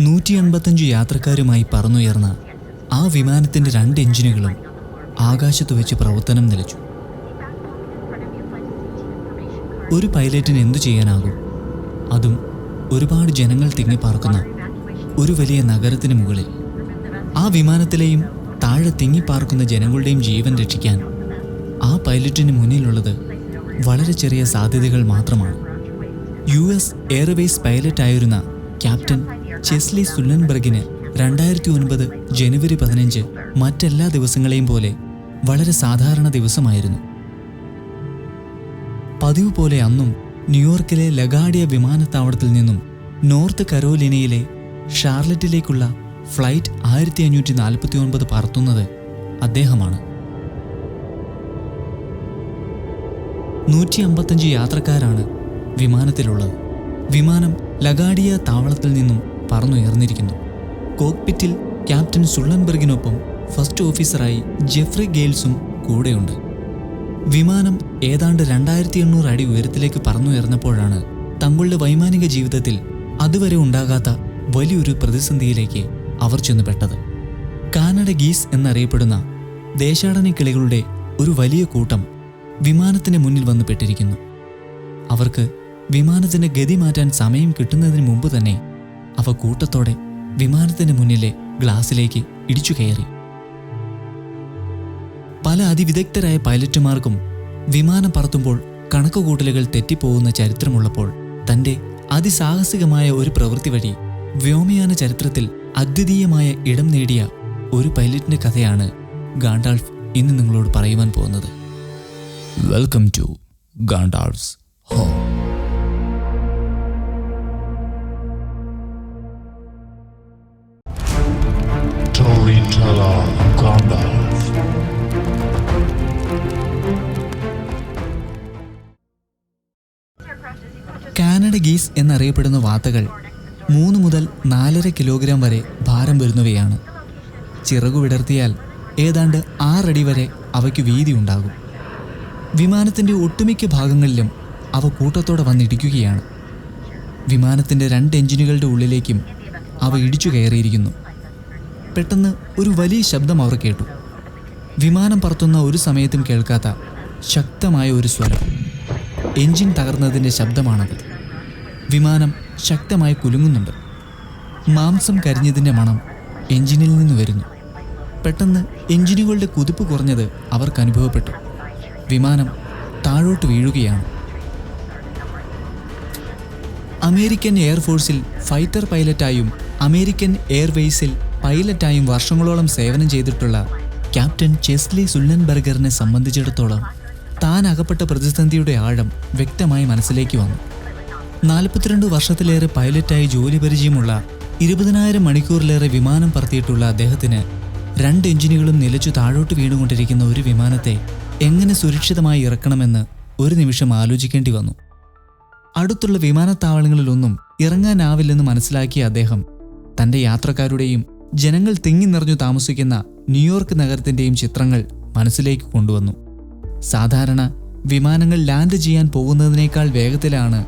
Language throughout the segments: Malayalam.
നൂറ്റി എൺപത്തഞ്ച് യാത്രക്കാരുമായി പറന്നുയർന്ന ആ വിമാനത്തിന്റെ രണ്ട് എഞ്ചിനുകളും ആകാശത്ത് വെച്ച് പ്രവർത്തനം നിലച്ചു. ഒരു പൈലറ്റിന് എന്തു ചെയ്യാനാകും? അതും ഒരുപാട് ജനങ്ങൾ തിങ്ങിപ്പാർക്കുന്ന ഒരു വലിയ നഗരത്തിന് മുകളിൽ. ആ വിമാനത്തിലെയും താഴെ തിങ്ങിപ്പാർക്കുന്ന ജനങ്ങളുടെയും ജീവൻ രക്ഷിക്കാൻ ആ പൈലറ്റിന് മുന്നിലുള്ളത് വളരെ ചെറിയ സാധ്യതകൾ മാത്രമാണ്. യു എസ് എയർവേസ് പൈലറ്റായിരുന്ന ക്യാപ്റ്റൻ ചെസ്ലി സുല്ലൻബർഗിന് രണ്ടായിരത്തി ഒൻപത് ജനുവരി പതിനഞ്ച് മറ്റെല്ലാ ദിവസങ്ങളെയും പോലെ വളരെ സാധാരണ ദിവസമായിരുന്നു. പതിവ് പോലെ അന്നും ന്യൂയോർക്കിലെ ലഗാഡിയ വിമാനത്താവളത്തിൽ നിന്നും നോർത്ത് കരോലിനയിലെ ഷാർലറ്റിലേക്കുള്ള ഫ്ലൈറ്റ് ആയിരത്തി അഞ്ഞൂറ്റി നാൽപ്പത്തി ഒൻപത് പറത്തുന്നത് അദ്ദേഹമാണ്. നൂറ്റി അമ്പത്തഞ്ച് യാത്രക്കാരാണ് വിമാനത്തിലുള്ളത്. വിമാനം ലഗാഡിയ താവളത്തിൽ നിന്നും പറന്നുയർന്നിരിക്കുന്നു. കോക്പിറ്റിൽ ക്യാപ്റ്റൻ സുള്ളൻബർഗിനൊപ്പം ഫസ്റ്റ് ഓഫീസറായി ജെഫ്രി ഗെയിൽസും കൂടെയുണ്ട്. വിമാനം ഏതാണ്ട് രണ്ടായിരത്തി എണ്ണൂറ് അടി ഉയരത്തിലേക്ക് പറന്നുയർന്നപ്പോഴാണ് തങ്ങളുടെ വൈമാനിക ജീവിതത്തിൽ അതുവരെ ഉണ്ടാകാത്ത വലിയൊരു പ്രതിസന്ധിയിലേക്ക് അവർ ചെന്നുപെട്ടത്. കാനഡ ഗീസ് എന്നറിയപ്പെടുന്ന ദേശാടന കിളികളുടെ ഒരു വലിയ കൂട്ടം വിമാനത്തിന് മുന്നിൽ വന്ന് പെട്ടിരിക്കുന്നു. അവർക്ക് വിമാനത്തിന്റെ ഗതി മാറ്റാൻ സമയം കിട്ടുന്നതിന് മുമ്പ് തന്നെ അവ കൂട്ടത്തോടെ വിമാനത്തിന് മുന്നിലെ ഗ്ലാസിലേക്ക് ഇടിച്ചു കയറി. പല അതിവിദഗ്ധരായ പൈലറ്റുമാർക്കും വിമാനം പറത്തുമ്പോൾ കണക്കുകൂട്ടലുകൾ തെറ്റിപ്പോകുന്ന ചരിത്രമുള്ളപ്പോൾ തന്റെ അതിസാഹസികമായ ഒരു പ്രവൃത്തി വഴി വ്യോമയാന ചരിത്രത്തിൽ അദ്വിതീയമായ ഇടം നേടിയ ഒരു പൈലറ്റിന്റെ കഥയാണ് ഗാണ്ടാൾഫ് ഇന്ന് നിങ്ങളോട് പറയുവാൻ പോകുന്നത്. വെൽക്കം ടു ഗാണ്ടാൾസ് ഹോം Storyteller കാനഡ ഗീസ് എന്നറിയപ്പെടുന്ന വാത്തകൾ മൂന്ന് മുതൽ നാലര കിലോഗ്രാം വരെ ഭാരം വരുന്നവയാണ്. ചിറകു വിടർത്തിയാൽ ഏതാണ്ട് ആറടി വരെ അവയ്ക്ക് വീതി ഉണ്ടാകും വിമാനത്തിന്റെ ഒട്ടുമിക്ക ഭാഗങ്ങളിലും അവ കൂട്ടത്തോടെ വന്നിടിക്കുകയാണ് വിമാനത്തിന്റെ രണ്ട് എഞ്ചിനുകളുടെ ഉള്ളിലേക്കും അവ ഇടിച്ചു കയറിയിരിക്കുന്നു. പെട്ടെന്ന് ഒരു വലിയ ശബ്ദം അവർ കേട്ടു. വിമാനം പറത്തുന്ന ഒരു സമയത്തും കേൾക്കാത്ത ശക്തമായ ഒരു സ്വരം. എഞ്ചിൻ തകർന്നതിന്റെ ശബ്ദമാണത്. വിമാനം ശക്തമായി കുലുങ്ങുന്നുണ്ട്. മാംസം കരിഞ്ഞതിന്റെ മണം എഞ്ചിനിൽ നിന്ന് വരുന്നു. പെട്ടെന്ന് എഞ്ചിനുകളുടെ കുതിപ്പ് കുറഞ്ഞത് അവർക്ക് അനുഭവപ്പെട്ടു. വിമാനം താഴോട്ട് വീഴുകയാണ്. അമേരിക്കൻ എയർഫോഴ്സിൽ ഫൈറ്റർ പൈലറ്റായും അമേരിക്കൻ എയർവേസിൽ പൈലറ്റായും വർഷങ്ങളോളം സേവനം ചെയ്തിട്ടുള്ള ക്യാപ്റ്റൻ ചെസ്ലി സുല്ലൻബർഗറിനെ സംബന്ധിച്ചിടത്തോളം താൻ അകപ്പെട്ട പ്രതിസന്ധിയുടെ ആഴം വ്യക്തമായി മനസ്സിലേക്ക് വന്നു. നാൽപ്പത്തിരണ്ട് വർഷത്തിലേറെ പൈലറ്റായി ജോലി പരിചയമുള്ള ഇരുപതിനായിരം മണിക്കൂറിലേറെ വിമാനം പറത്തിയിട്ടുള്ള അദ്ദേഹത്തിന് രണ്ട് എഞ്ചിനുകളും നിലച്ചു താഴോട്ട് വീണുകൊണ്ടിരിക്കുന്ന ഒരു വിമാനത്തെ എങ്ങനെ സുരക്ഷിതമായി ഇറക്കണമെന്ന് ഒരു നിമിഷം ആലോചിക്കേണ്ടി വന്നു. അടുത്തുള്ള വിമാനത്താവളങ്ങളിലൊന്നും ഇറങ്ങാനാവില്ലെന്ന് മനസ്സിലാക്കിയ അദ്ദേഹം തന്റെ യാത്രക്കാരുടെയും ജനങ്ങൾ തിങ്ങി നിറഞ്ഞു താമസിക്കുന്ന ന്യൂയോർക്ക് നഗരത്തിന്റെയും ചിത്രങ്ങൾ മനസ്സിലേക്ക് കൊണ്ടുവന്നു. സാധാരണ വിമാനങ്ങൾ ലാൻഡ് ചെയ്യാൻ പോകുന്നതിനേക്കാൾ വേഗത്തിലാണ്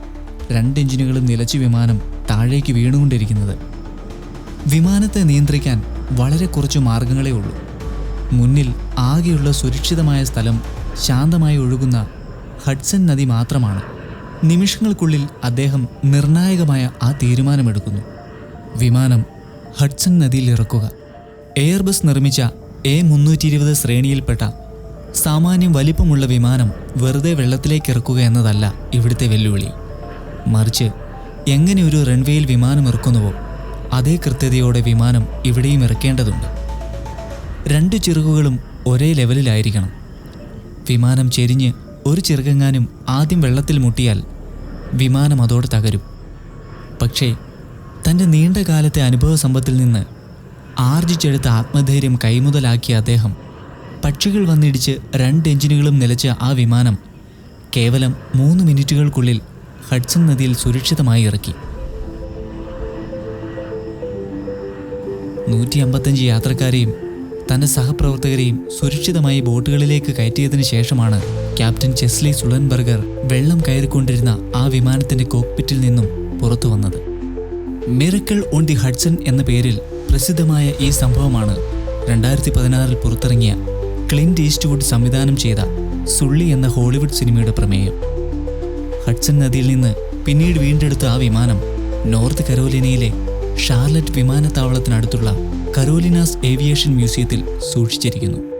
രണ്ട് എഞ്ചിനുകളും നിലച്ച് വിമാനം താഴേക്ക് വീണുകൊണ്ടിരിക്കുന്നത്. വിമാനത്തെ നിയന്ത്രിക്കാൻ വളരെ കുറച്ച് മാർഗങ്ങളേ ഉള്ളൂ. മുന്നിൽ ആകെയുള്ള സുരക്ഷിതമായ സ്ഥലം ശാന്തമായി ഒഴുകുന്ന ഹഡ്സൺ നദി മാത്രമാണ്. നിമിഷങ്ങൾക്കുള്ളിൽ അദ്ദേഹം നിർണായകമായ ആ തീരുമാനമെടുക്കുന്നു. വിമാനം ഹഡ്സൺ നദിയിൽ ഇറക്കുക. എയർബസ് നിർമ്മിച്ച എ മുന്നൂറ്റി ഇരുപത് ശ്രേണിയിൽപ്പെട്ട സാമാന്യം വലിപ്പമുള്ള വിമാനം വെറുതെ വെള്ളത്തിലേക്ക് ഇറക്കുക എന്നതല്ല ഇവിടുത്തെ വെല്ലുവിളി. മറിച്ച് എങ്ങനെ ഒരു റൺവേയിൽ വിമാനം ഇറക്കുന്നുവോ അതേ കൃത്യതയോടെ വിമാനം ഇവിടെയും ഇറക്കേണ്ടതുണ്ട്. രണ്ട് ചിറകുകളും ഒരേ ലെവലിലായിരിക്കണം. വിമാനം ചെരിഞ്ഞ് ഒരു ചിറകെങ്ങാനും ആദ്യം വെള്ളത്തിൽ മുട്ടിയാൽ വിമാനം അതോടെ തകരും. പക്ഷേ തന്റെ നീണ്ടകാലത്തെ അനുഭവ സമ്പത്തിൽ നിന്ന് ആർജിച്ചെടുത്ത ആത്മധൈര്യം കൈമുതലാക്കിയ അദ്ദേഹം പക്ഷികൾ വന്നിടിച്ച് രണ്ട് എഞ്ചിനുകളും നിലച്ച ആ വിമാനം കേവലം മൂന്ന് മിനിറ്റുകൾക്കുള്ളിൽ ഹഡ്സൺ നദിയിൽ സുരക്ഷിതമായി ഇറക്കി. നൂറ്റി അമ്പത്തഞ്ച് യാത്രക്കാരെയും തന്റെ സഹപ്രവർത്തകരെയും സുരക്ഷിതമായി ബോട്ടുകളിലേക്ക് കയറ്റിയതിനു ശേഷമാണ് ക്യാപ്റ്റൻ ചെസ്ലി സുളൻബർഗർ വെള്ളം കയറിക്കൊണ്ടിരുന്ന ആ വിമാനത്തിന്റെ കോക്പിറ്റിൽ നിന്നും പുറത്തു വന്നത്. മിറക്കിൾ ഓൺ ദി ഹഡ്സൺ എന്ന പേരിൽ പ്രസിദ്ധമായ ഈ സംഭവമാണ് രണ്ടായിരത്തി പതിനാറിൽ പുറത്തിറങ്ങിയ ക്ലിന്റ് ഈസ്റ്റ്വുഡ് സംവിധാനം ചെയ്ത സുള്ളി എന്ന ഹോളിവുഡ് സിനിമയുടെ പ്രമേയം. ഹഡ്സൺ നദിയിൽ നിന്ന് പിന്നീട് വീണ്ടെടുത്ത ആ വിമാനം നോർത്ത് കരോലിനയിലെ ഷാർലറ്റ് വിമാനത്താവളത്തിനടുത്തുള്ള കരോലിനാസ് ഏവിയേഷൻ മ്യൂസിയത്തിൽ സൂക്ഷിച്ചിരിക്കുന്നു.